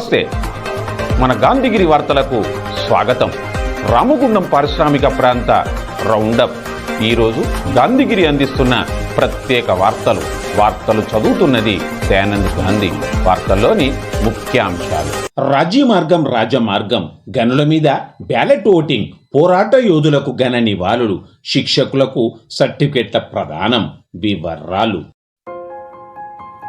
నమస్తే. మన గాంధీగిరి వార్తలకు స్వాగతం. రామగుండం పారిశ్రామిక ప్రాంత రౌండప్. ఈరోజు గాంధీగిరి అందిస్తున్న ప్రత్యేక వార్తలు. వార్తలు చదువుతున్నది దయానంద్ గాంధీ వార్తల్లోని ముఖ్యాంశాలు. రాజ్య మార్గం రాజమార్గం గనుల మీద బ్యాలెట్ ఓటింగ్ పోరాట యోధులకు ఘన నివాళులు శిక్షకులకు సర్టిఫికెట్ల ప్రదానం వివరాలు.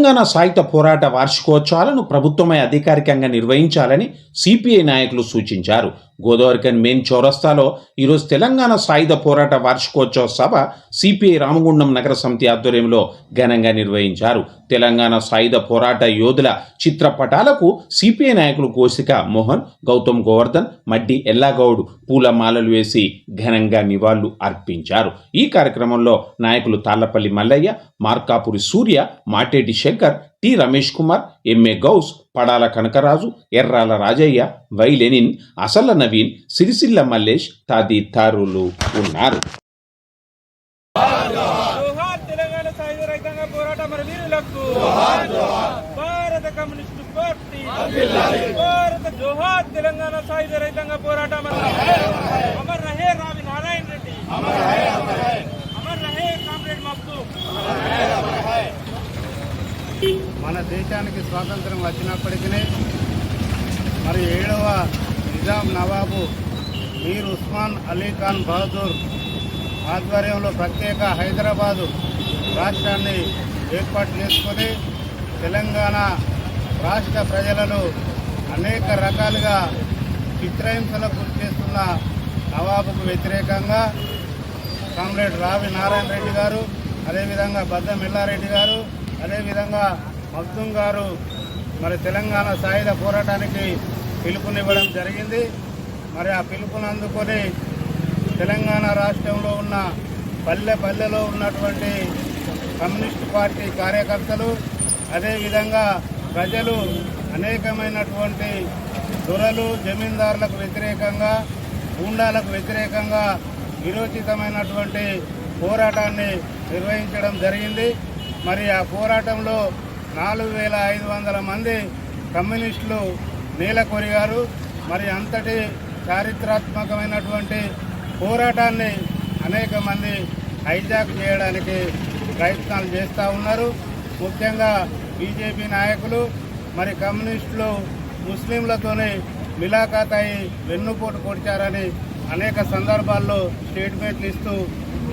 Telangana సాహిత్య పోరాట వార్షికోత్సవాలను ప్రభుత్వమే అధికారికంగా నిర్వహించాలని సిపిఐ నాయకులు సూచించారు. గోదావరికన్ మెయిన్ చౌరస్తాలో ఈరోజు తెలంగాణ సాయుధ పోరాట వార్షికోత్సవ సభ సిపిఐ రామగుండం నగర సమితి ఆధ్వర్యంలో ఘనంగా నిర్వహించారు. తెలంగాణ సాయుధ పోరాట యోధుల చిత్రపటాలకు సిపిఐ నాయకులు కోసిక మోహన్ గౌతమ్ గోవర్ధన్ మడ్డి ఎల్లాగౌడ్ పూలమాలలు వేసి ఘనంగా నివాళులు అర్పించారు. ఈ కార్యక్రమంలో నాయకులు Tallapalli Mallaiah Markapuri Surya Mateti Shankar T Ramesh Kumar MA Gouse Padala Kanakaraju Errala Rajaiah Y Lenin Asala Naveen Sircilla Mallesh తదితరులు ఉన్నారు. భారత కమ్యూనిస్టు పార్టీ భారత జోహార్ తెలంగాణ సాయుధ రైతాంగ అమర్ రహే రావి నారాయణ రెడ్డి. అమర్ రహే కామ్రేడ్ మక్తూ మన దేశానికి స్వాతంత్రం వచ్చినప్పటికీ మరి ఏడవ నిజాం నవాబు మీర్ ఉస్మాన్ అలీ ఖాన్ బహదూర్ ఆధ్వర్యంలో ప్రత్యేక హైదరాబాదు రాష్ట్రాన్ని ఏర్పాటు చేసుకొని తెలంగాణ రాష్ట్ర ప్రజలను అనేక రకాలుగా చిత్రహింసలకు గురి చేస్తున్న నవాబుకు వ్యతిరేకంగా కామ్రేడ్ రావి నారాయణ రెడ్డి గారు అదేవిధంగా బద్దం ఎల్లారెడ్డి గారు అదేవిధంగా మగ్దుం గారు మరి తెలంగాణ సాయుధ పోరాటానికి పిలుపునివ్వడం జరిగింది. మరి ఆ పిలుపును అందుకొని తెలంగాణ రాష్ట్రంలో ఉన్న పల్లె పల్లెలో ఉన్నటువంటి కమ్యూనిస్ట్ పార్టీ కార్యకర్తలు అదేవిధంగా ప్రజలు అనేకమైనటువంటి దొరలు జమీందారులకు వ్యతిరేకంగా గూండాలకు వ్యతిరేకంగా విరోచితమైనటువంటి పోరాటాన్ని నిర్వహించడం జరిగింది. మరి ఆ పోరాటంలో నాలుగు వేల ఐదు వందల మంది కమ్యూనిస్టులు నేలకొరిగారు మరి అంతటి చారిత్రాత్మకమైనటువంటి పోరాటాన్ని అనేక మంది హైజాక్ చేయడానికి ప్రయత్నాలు చేస్తూ ఉన్నారు. ముఖ్యంగా బీజేపీ నాయకులు మరి కమ్యూనిస్టులు ముస్లింలతోనే మిలాఖాత్ అయి వెన్నుపోటు కొడిచారని అనేక సందర్భాల్లో స్టేట్మెంట్లు ఇస్తూ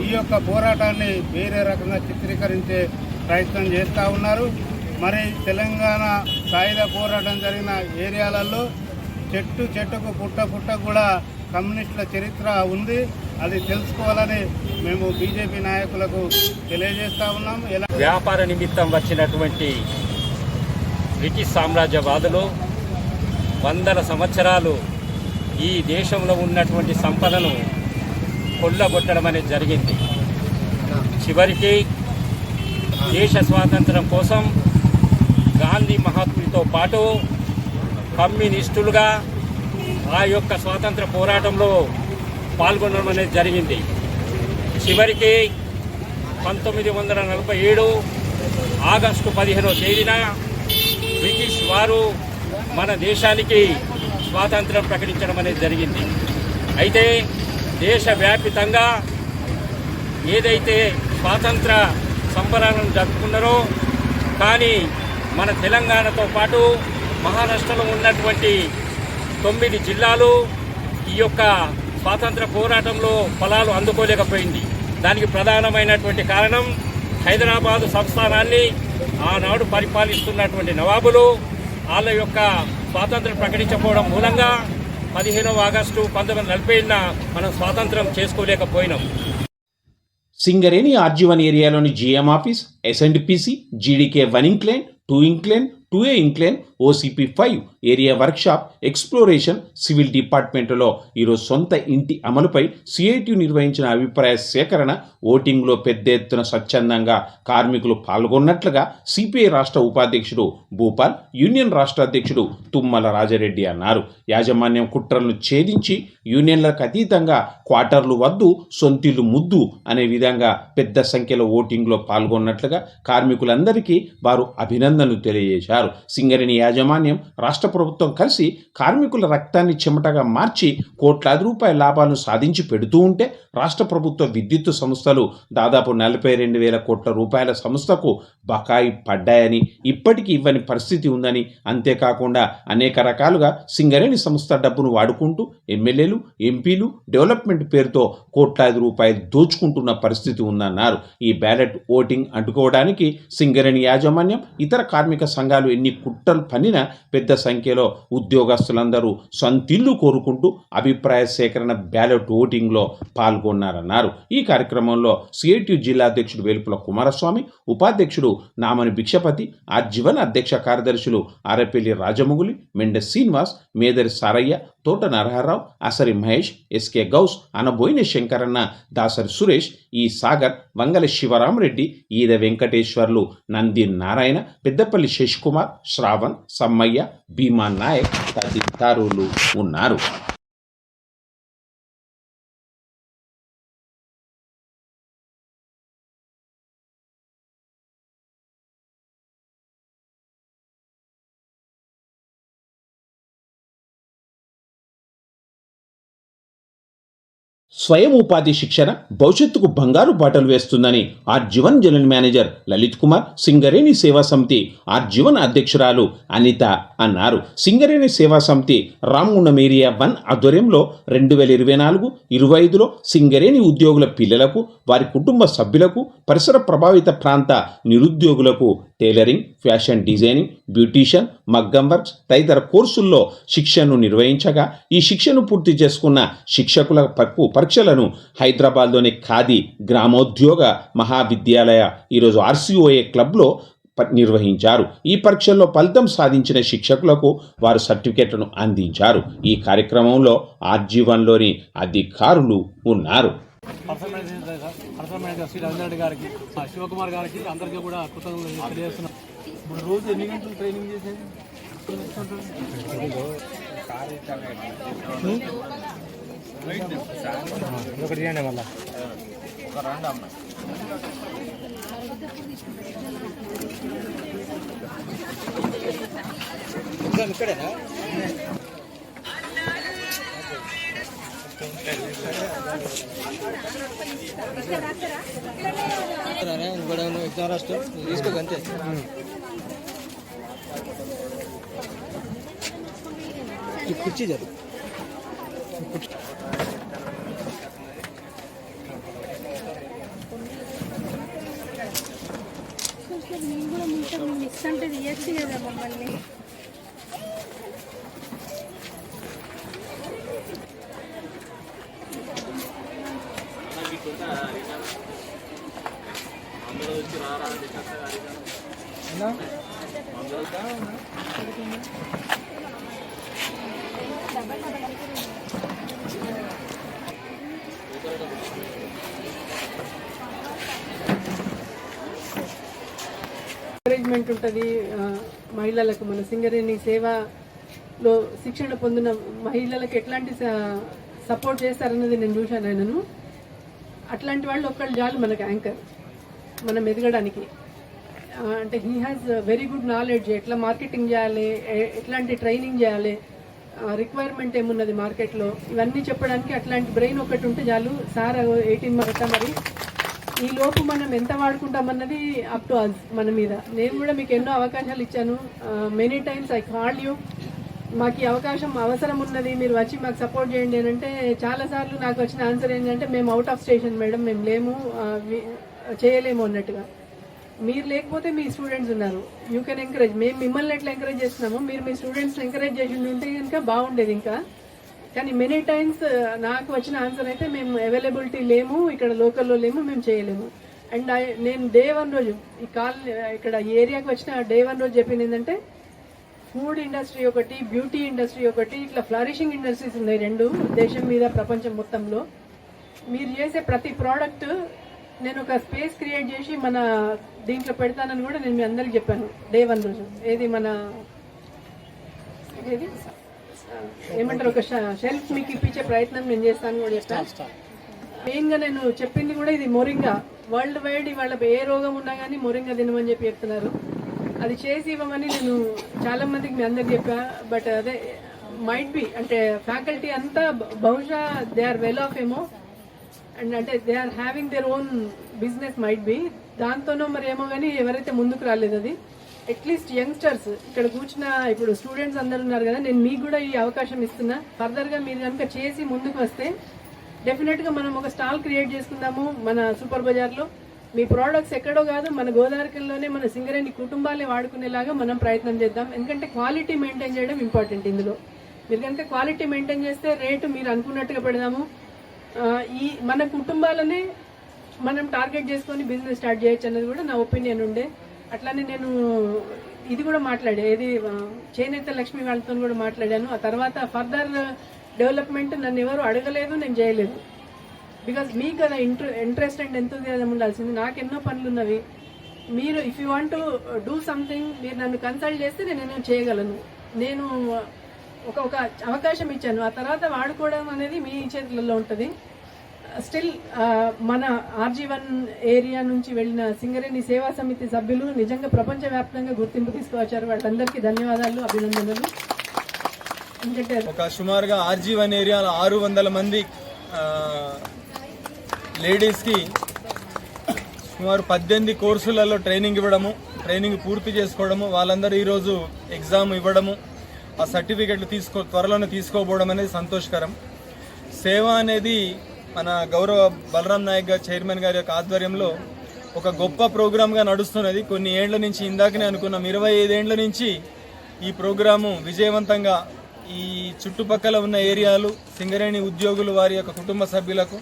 ఈ యొక్క పోరాటాన్ని వేరే రకంగా చిత్రీకరించే ప్రయత్నం చేస్తూ ఉన్నారు. మరి తెలంగాణ సాయుధ పోరాటం జరిగిన ఏరియాలలో చెట్టు చెట్టుకు పుట్ట పుట్ట కూడా కమ్యూనిస్టుల చరిత్ర ఉంది. అది తెలుసుకోవాలని మేము బీజేపీ నాయకులకు తెలియజేస్తా ఉన్నాం. ఎలా వ్యాపార నిమిత్తం వచ్చినటువంటి బ్రిటిష్ సామ్రాజ్యవాదులు వందల సంవత్సరాలు ఈ దేశంలో ఉన్నటువంటి సంపదను కొల్లగొట్టడం అనేది జరిగింది. చివరికి దేశ స్వాతంత్రం కోసం గాంధీ మహాత్ములతో పాటు కమ్యూనిస్టులుగా ఆ యొక్క స్వాతంత్ర పోరాటంలో పాల్గొనడం అనేది జరిగింది. చివరికి పంతొమ్మిది వందల నలభై ఏడు ఆగస్టు పదిహేనో తేదీన బ్రిటిష్ వారు మన దేశానికి స్వాతంత్రం ప్రకటించడం అనేది జరిగింది. అయితే దేశవ్యాపితంగా ఏదైతే స్వాతంత్ర సంబరాలను జరుపుకున్నారో కానీ మన తెలంగాణతో పాటు మహారాష్ట్రలో ఉన్నటువంటి తొమ్మిది జిల్లాలు ఈ యొక్క స్వాతంత్ర పోరాటంలో ఫలాలు అందుకోలేకపోయింది. దానికి ప్రధానమైనటువంటి కారణం హైదరాబాదు సంస్థానాన్ని ఆనాడు పరిపాలిస్తున్నటువంటి నవాబులు వాళ్ళ యొక్క స్వాతంత్రం ప్రకటించకపోవడం మూలంగా పదిహేనవ ఆగస్టు పంతొమ్మిది వందల నలభై మనం స్వాతంత్రం చేసుకోలేకపోయినాం. సింగరేణి ఆర్జీవన్ ఏరియాలోని GM office ఎస్ఎండ్పిసి GDK one incline two incline two A incline OCP five area workshop exploration civil డిపార్ట్మెంటులో ఈరోజు సొంత ఇంటి అమలుపై సిఐటి నిర్వహించిన అభిప్రాయ సేకరణ ఓటింగ్లో పెద్ద ఎత్తున స్వచ్ఛందంగా కార్మికులు పాల్గొన్నట్లుగా సిపిఐ రాష్ట్ర ఉపాధ్యక్షుడు భూపాల్ యూనియన్ రాష్ట్ర అధ్యక్షుడు తుమ్మల రాజారెడ్డి అన్నారు. యాజమాన్యం కుట్రలను ఛేదించి యూనియన్లకు అతీతంగా క్వార్టర్లు వద్దు సొంతిల్లు ముద్దు అనే విధంగా పెద్ద సంఖ్యలో ఓటింగ్లో పాల్గొన్నట్లుగా కార్మికులందరికీ వారు అభినందనలు తెలియజేశారు. సింగరేణి యాజమాన్యం రాష్ట్ర ప్రభుత్వం కలిసి కార్మికుల రక్తాన్ని చెమటగా మార్చి కోట్లాది రూపాయల లాభాలను సాధించి పెడుతూ ఉంటే రాష్ట్ర ప్రభుత్వ విద్యుత్తు సంస్థలు దాదాపు నలభై రెండు వేల కోట్ల రూపాయల సంస్థకు బకాయి పడ్డాయని ఇప్పటికీ ఇవ్వని పరిస్థితి ఉందని. అంతేకాకుండా అనేక రకాలుగా సింగరేణి సంస్థ డబ్బును వాడుకుంటూ ఎమ్మెల్యేలు ఎంపీలు డెవలప్మెంట్ పేరుతో కోట్లాది రూపాయలు దోచుకుంటున్న పరిస్థితి ఉందన్నారు. ఈ బ్యాలెట్ ఓటింగ్ అంటుకోవడానికి సింగరేణి యాజమాన్యం ఇతర కార్మిక సంఘాలు ఎన్ని కుట్రలు పన్నినా పెద్ద సంఖ్య సంఖ్యలో ఉద్యోగస్తులందరూ సొంతిల్లు కోరుకుంటూ అభిప్రాయ సేకరణ బ్యాలెట్ ఓటింగ్లో పాల్గొన్నారన్నారు. ఈ కార్యక్రమంలో సిఐటి జిల్లా అధ్యక్షుడు వేలుపుల కుమారస్వామి ఉపాధ్యక్షుడు నామని భిక్షపతి ఆజీవన్ అధ్యక్ష కార్యదర్శులు ఆరపల్లి రాజముగులి మెండ శ్రీనివాస్ మేదరి సారయ్య తోట నరహర్రావు అసరి మహేష్ ఎస్కే గౌస్ అనబోయిన శంకరన్న దాసరి సురేష్ ఈ సాగర్ వంగల శివరామరెడ్డి ఈద వెంకటేశ్వర్లు నంది నారాయణ పెద్దపల్లి శశికుమార్ శ్రావణ్ సమ్మయ్య భీమా నాయక్ తదితరులు ఉన్నారు. స్వయం ఉపాధి శిక్షణ భవిష్యత్తుకు బంగారు బాటలు వేస్తుందని R G one general manager Lalit Kumar Singareni Seva Samithi R Jeevan అధ్యక్షురాలు అనిత అన్నారు. సింగరేణి సేవా సమితి రామగుండం ఏరియా వన్ ఆధ్వర్యంలో రెండు వేల ఇరవై నాలుగు ఇరవై ఐదులో సింగరేణి ఉద్యోగుల పిల్లలకు వారి కుటుంబ సభ్యులకు పరిసర ప్రభావిత ప్రాంత నిరుద్యోగులకు టైలరింగ్ ఫ్యాషన్ డిజైనింగ్ బ్యూటీషియన్ మగ్గం వర్క్స్ తదితర కోర్సుల్లో శిక్షణను నిర్వహించగా ఈ శిక్షను పూర్తి చేసుకున్న శిక్షకుల పరీక్ష పరీక్షలను హైదరాబాద్లోని ఖాదీ గ్రామోద్యోగ మహావిద్యాలయ ఈరోజు ఆర్సీఓఏ క్లబ్లో నిర్వహించారు. ఈ పరీక్షల్లో ఫలితం సాధించిన శిక్షకులకు వారు సర్టిఫికెట్లను అందించారు. ఈ కార్యక్రమంలో ఆర్జీవన్లోని అధికారులు ఉన్నారు. Personal manager personal manager Shri Ravindra Reddy గారికి ఆ శివకుమార్ గారికి అందరికీ కూడా కృతజ్ఞతలు తెలియజేస్తున్నాం. ఇప్పుడు రోజు ఎన్ని గంటలు ట్రైనింగ్ చేసేది? ఒకటి చేయండి మళ్ళా. ఇక్కడేనా? ఇంకోటి ఎగ్జామ్ రాష్ట్రం తీసుకోక కుర్చీ జరు కొంచెం నేను కూడా మీతో మిస్ అంటే తీయచ్చు కదా మమ్మల్ని ఎంకరేజ్మెంట్ ఉంటుంది మహిళలకు మన సింగరేణి సేవలో శిక్షణ పొందిన మహిళలకు ఎట్లాంటి సపోర్ట్ చేస్తారన్నది నేను చూశాను ఆయనను. అట్లాంటి వాళ్ళు ఒక్కళ్ళు చాలు మనకు యాంకర్. మనం ఎదగడానికి. అంటే he has very good knowledge ఎట్లా మార్కెటింగ్ చేయాలి? ఎట్లాంటి ట్రైనింగ్ చేయాలి? రిక్వైర్మెంట్ ఏమున్నది మార్కెట్లో ఇవన్నీ చెప్పడానికి అట్లాంటి బ్రెయిన్ ఒకటి ఉంటే చాలు. సార్ ఎయిటీన్ మరట మరి? ఈ లోపు మనం ఎంత వాడుకుంటామన్నది అప్ టు అస్ మన మీద. నేను కూడా మీకు ఎన్నో అవకాశాలు ఇచ్చాను. Many times I call you మాకు ఈ అవకాశం అవసరం ఉన్నది మీరు వచ్చి మాకు సపోర్ట్ చేయండి అని అంటే చాలాసార్లు నాకు వచ్చిన ఆన్సర్ ఏంటంటే మేము అవుట్ ఆఫ్ స్టేషన్ మేడం మేము లేము చేయలేము అన్నట్టుగా. మీరు లేకపోతే మీ స్టూడెంట్స్ ఉన్నారు. యూ కెన్ ఎంకరేజ్ మేము మిమ్మల్ని ఎట్లా ఎంకరేజ్ చేస్తున్నాము మీరు మీ స్టూడెంట్స్ ఎంకరేజ్ చేసి ఉంటే కనుక బాగుండేది ఇంకా. కానీ మెనీ టైమ్స్ uh, నాకు వచ్చిన ఆన్సర్ అయితే మేము అవైలబిలిటీ లేము ఇక్కడ లోకల్లో లేము మేము చేయలేము. అండ్ నేను డే వన్ రోజు ఈ కాల్ uh, ఇక్కడ ఏరియాకి వచ్చిన డే వన్ రోజు చెప్పింది ఏంటంటే ఫుడ్ ఇండస్ట్రీ ఒకటి బ్యూటీ ఇండస్ట్రీ ఒకటి ఇట్లా ఫ్లరిషింగ్ ఇండస్ట్రీస్ ఉన్నాయి రెండు దేశం మీద ప్రపంచం మొత్తంలో. మీరు చేసే ప్రతి ప్రోడక్ట్ నేను ఒక స్పేస్ క్రియేట్ చేసి మన దీంట్లో పెడతానని కూడా నేను మీ అందరికి చెప్పాను డే వన్ రోజు. ఏది మన ఏది? ఏమంటారు? ఒక షెల్ఫ్ మీకు ఇప్పించే ప్రయత్నం నేను చేస్తాను కూడా చెప్పాను మెయిన్గా నేను చెప్పింది కూడా ఇది మొరింగా వరల్డ్ వైడ్ ఇవాళ ఏ రోగం ఉన్నా కానీ మొరింగా తినమని చెప్పి చెప్తున్నారు. అది చేసి ఇవ్వమని నేను చాలా మందికి మీ అందరికి చెప్పా. బట్ అదే మైట్ బి అంటే ఫ్యాకల్టీ అంతా బహుశా దే ఆర్ వెల్ ఆఫ్ ఏమో. అండ్ అంటే they are having their own business might be దాంతోనో మరి ఏమో కానీ ఎవరైతే ముందుకు రాలేదు అది. అట్లీస్ట్ యంగ్స్టర్స్ ఇక్కడ కూర్చున్న ఇప్పుడు స్టూడెంట్స్ అందరు ఉన్నారు కదా నేను మీకు కూడా ఈ అవకాశం ఇస్తున్నా. ఫర్దర్గా మీరు కనుక చేసి ముందుకు వస్తే డెఫినెట్గా మనం ఒక స్టాల్ క్రియేట్ చేసుకుందాము మన సూపర్ బజార్లో మీ ప్రోడక్ట్స్ ఎక్కడో కాదు మన గోదావరికల్లోనే మన సింగరేణి కుటుంబాలే వాడుకునేలాగా మనం ప్రయత్నం చేద్దాం. ఎందుకంటే క్వాలిటీ మెయింటైన్ చేయడం ఇంపార్టెంట్ ఇందులో. మీరు కనుక క్వాలిటీ మెయింటైన్ చేస్తే రేటు మీరు అనుకున్నట్టుగా పెడదాము. ఈ మన కుటుంబాలనే మనం టార్గెట్ చేసుకొని బిజినెస్ స్టార్ట్ చేయొచ్చు అన్నది కూడా నా ఒపీనియన్ ఉండే. అట్లానే నేను ఇది కూడా మాట్లాడే ఏది చేనేత లక్ష్మి వాళ్ళతో కూడా మాట్లాడాను. ఆ తర్వాత ఫర్దర్ డెవలప్మెంట్ నన్ను ఎవరు అడగలేదు నేను చేయలేదు. బికాజ్ మీకు కదా ఇంట్రె ఇంట్రెస్ట్ అండ్ ఎంతోజియాజం ఉండాల్సింది. నాకు ఎన్నో పనులు ఉన్నవి మీరు if you want do something మీరు నన్ను కన్సల్ట్ చేస్తే నేను చేయగలను. నేను ఒక ఒక అవకాశం ఇచ్చాను. ఆ తర్వాత వాడుకోవడం అనేది మీ చేతులలో ఉంటుంది. స్టిల్ uh, మన ఆర్జీ వన్ ఏరియా నుంచి వెళ్ళిన సింగరేణి సేవా సమితి సభ్యులు నిజంగా ప్రపంచవ్యాప్తంగా గుర్తింపు తీసుకువచ్చారు. వాళ్ళందరికీ ధన్యవాదాలు అభినందనలు. ఎందుకంటే ఒక సుమారుగా ఆర్జీ వన్ ఏరియాలో ఆరు వందల మంది లేడీస్కి సుమారు పద్దెనిమిది కోర్సులలో ట్రైనింగ్ ఇవ్వడము ట్రైనింగ్ పూర్తి చేసుకోవడము వాళ్ళందరూ ఈరోజు ఎగ్జామ్ ఇవ్వడము ఆ సర్టిఫికెట్లు తీసుకో త్వరలోనే తీసుకోపోవడం అనేది సంతోషకరం. సేవ అనేది మన గౌరవ బలరాం నాయక్ గారు చైర్మన్ గారి యొక్క ఆధ్వర్యంలో ఒక గొప్ప ప్రోగ్రామ్గా నడుస్తున్నది. కొన్ని ఏండ్ల నుంచి ఇందాకనే అనుకున్నాం. ఇరవై ఐదేండ్ల నుంచి ఈ ప్రోగ్రాము విజయవంతంగా ఈ చుట్టుపక్కల ఉన్న ఏరియాలు సింగరేణి ఉద్యోగులు వారి యొక్క కుటుంబ సభ్యులకు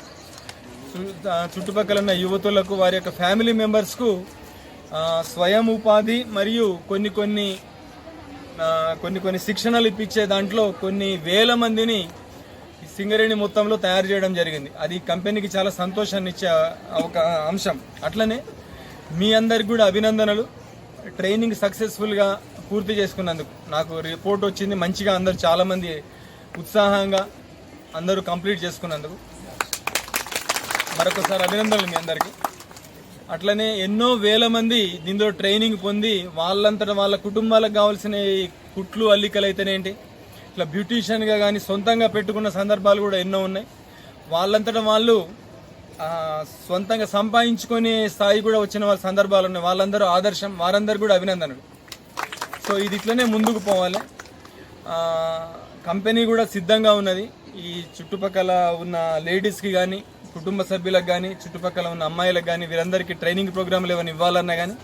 చుట్టుపక్కల ఉన్న యువతులకు వారి యొక్క ఫ్యామిలీ మెంబర్స్కు స్వయం ఉపాధి మరియు కొన్ని కొన్ని కొన్ని కొన్ని శిక్షణలు ఇప్పించే దాంట్లో కొన్ని వేల మందిని సింగరేణి మొత్తంలో తయారు చేయడం జరిగింది. అది కంపెనీకి చాలా సంతోషాన్ని ఇచ్చే ఒక అంశం. అట్లనే మీ అందరికి కూడా అభినందనలు. ట్రైనింగ్ సక్సెస్ఫుల్గా పూర్తి చేసుకున్నందుకు నాకు రిపోర్ట్ వచ్చింది. మంచిగా అందరు చాలామంది ఉత్సాహంగా అందరూ కంప్లీట్ చేసుకున్నందుకు మరొకసారి అభినందనలు మీ అందరికీ. అట్లనే ఎన్నో వేల మంది దీనిలో ట్రైనింగ్ పొంది వాళ్ళంతట వాళ్ళ కుటుంబాలకు కావాల్సిన కుట్లు అల్లికలు అయితేనేంటి? ఇట్లా బ్యూటీషియన్గా కానీ సొంతంగా పెట్టుకున్న సందర్భాలు కూడా ఎన్నో ఉన్నాయి. వాళ్ళంతట వాళ్ళు సొంతంగా సంపాదించుకునే స్థాయి కూడా వచ్చిన వాళ్ళ సందర్భాలు ఉన్నాయి. వాళ్ళందరూ ఆదర్శం వారందరూ కూడా అభినందనలు. సో ఇది ఇట్లనే ముందుకు పోవాలి. కంపెనీ కూడా సిద్ధంగా ఉన్నది. ఈ చుట్టుపక్కల ఉన్న లేడీస్కి కానీ కుటుంబ సభ్యులకు కానీ చుట్టుపక్కల ఉన్న అమ్మాయిలకు కానీ వీరందరికీ ట్రైనింగ్ ప్రోగ్రాంలు ఏమైనా ఇవ్వాలన్నా కానీ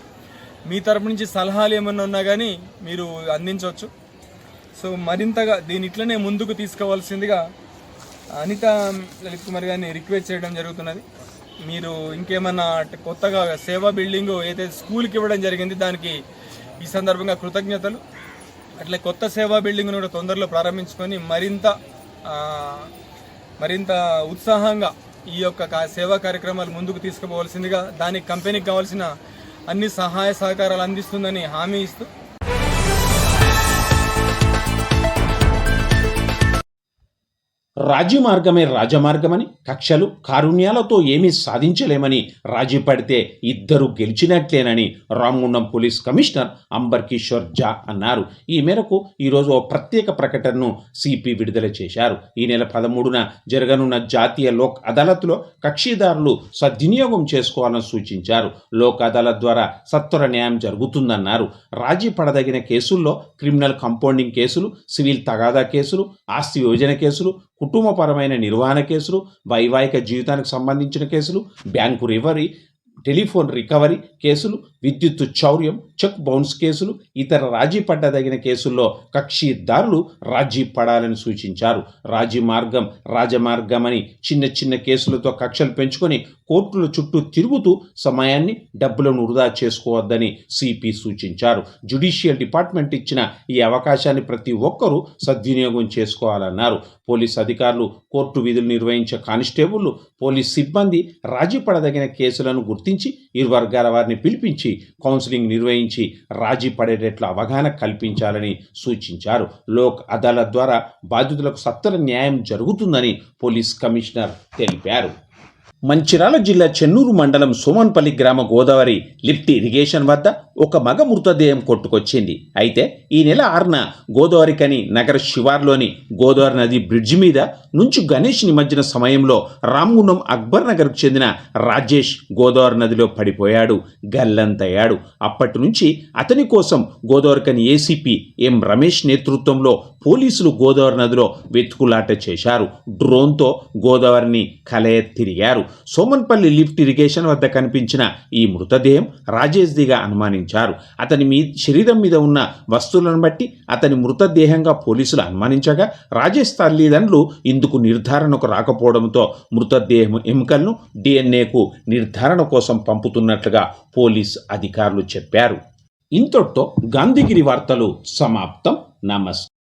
మీ తరపు నుంచి సలహాలు ఏమన్నా ఉన్నా కానీ మీరు అందించవచ్చు. సో మరింతగా దీని ఇట్లనే ముందుకు తీసుకోవాల్సిందిగా అనిత లలిత్ కుమార్ గారిని రిక్వెస్ట్ చేయడం జరుగుతున్నది. మీరు ఇంకేమన్నా కొత్తగా సేవా బిల్డింగ్ ఏదైతే స్కూల్కి ఇవ్వడం జరిగింది దానికి ఈ సందర్భంగా కృతజ్ఞతలు. అట్లే కొత్త సేవా బిల్డింగ్ను కూడా తొందరలో ప్రారంభించుకొని మరింత మరింత ఉత్సాహంగా ఈ యొక్క కా- సేవా కార్యక్రమాలు ముందుకు తీసుకుపోవాల్సిందిగా దానికి కంపెనీకి కావాల్సిన అన్ని సహాయ సహకారాలు అందిస్తుందని హామీ ఇస్తూ రాజీ మార్గమే రాజమార్గమని కక్షలు కారుణ్యాలతో ఏమీ సాధించలేమని రాజీ పడితే ఇద్దరు గెలిచినట్లేనని రామగుండం పోలీస్ కమిషనర్ అంబర్ కిషోర్ జా అన్నారు. ఈ మేరకు ఈరోజు ఓ ప్రత్యేక ప్రకటనను సిపి విడుదల చేశారు. ఈ నెల పదమూడున జరగనున్న జాతీయ లోక్ అదాలత్లో కక్షిదారులు సద్వినియోగం చేసుకోవాలని సూచించారు. లోక్ అదాలత్ ద్వారా సత్వర న్యాయం జరుగుతుందన్నారు. రాజీ పడదగిన కేసుల్లో క్రిమినల్ కంపౌండింగ్ కేసులు సివిల్ తగాదా కేసులు ఆస్తి యోజన కేసులు కుటుంబపరమైన నిర్వహణ కేసులు వైవాహిక జీవితానికి సంబంధించిన కేసులు బ్యాంకు రివరీ టెలిఫోన్ రికవరీ కేసులు విద్యుత్తు చౌర్యం చెక్ బౌన్స్ కేసులు ఇతర రాజీ పడ్డదగిన కేసుల్లో కక్షిదారులు రాజీ పడాలని సూచించారు. రాజీ మార్గం రాజమార్గమని చిన్న చిన్న కేసులతో కక్షలు పెంచుకొని కోర్టుల చుట్టూ తిరుగుతూ సమయాన్ని డబ్బులను వృధా చేసుకోవద్దని సిపి సూచించారు. జ్యుడిషియల్ డిపార్ట్మెంట్ ఇచ్చిన ఈ అవకాశాన్ని ప్రతి ఒక్కరూ సద్వినియోగం చేసుకోవాలన్నారు. పోలీస్ అధికారులు కోర్టు విధులు నిర్వహించే కానిస్టేబుళ్ళు పోలీస్ సిబ్బంది రాజీ పడదగిన కేసులను గుర్తించి ఇరు వర్గాల వారిని పిలిపించి కౌన్సిలింగ్ నిర్వహించి రాజీ పడేటట్లు అవగాహన కల్పించాలని సూచించారు. లోక్ అదాలత్ ద్వారా బాధితులకు సత్వర న్యాయం జరుగుతుందని పోలీస్ కమిషనర్ తెలిపారు. మంచిరాల జిల్లా చెన్నూరు మండలం సోమన్పల్లి గ్రామ గోదావరి లిఫ్ట్ ఇరిగేషన్ వద్ద ఒక మగ మృతదేహం కొట్టుకొచ్చింది. అయితే ఈ నెల ఆరున గోదావరికని నగర శివార్లోని గోదావరి నది బ్రిడ్జి మీద నుంచి గణేష్ నిమజ్జన సమయంలో రామ్గుండం అక్బర్ నగర్కు చెందిన రాజేష్ గోదావరి నదిలో పడిపోయాడు గల్లంతయ్యాడు. అప్పటి నుంచి అతని కోసం గోదావరికని ఏసీపీ ఎం రమేష్ నేతృత్వంలో పోలీసులు గోదావరి నదిలో వెతుకులాట చేశారు. డ్రోన్తో గోదావరిని కలయ తిరిగారు సోమన్పల్లి లిఫ్ట్ ఇరిగేషన్ వద్ద కనిపించిన ఈ మృతదేహం రాజేష్దిగా అనుమానించారు అతని మీ శరీరం మీద ఉన్న వస్తువులను బట్టి అతని మృతదేహంగా పోలీసులు అనుమానించగా రాజేష్ తల్లిదండ్రులు ఇందుకు నిర్ధారణకు రాకపోవడంతో మృతదేహం ఎముకలను డిఎన్ఏకు నిర్ధారణ కోసం పంపుతున్నట్లుగా పోలీస్ అధికారులు చెప్పారు. ఇంతటితో గాంధీగిరి వార్తలు సమాప్తం. నమస్తే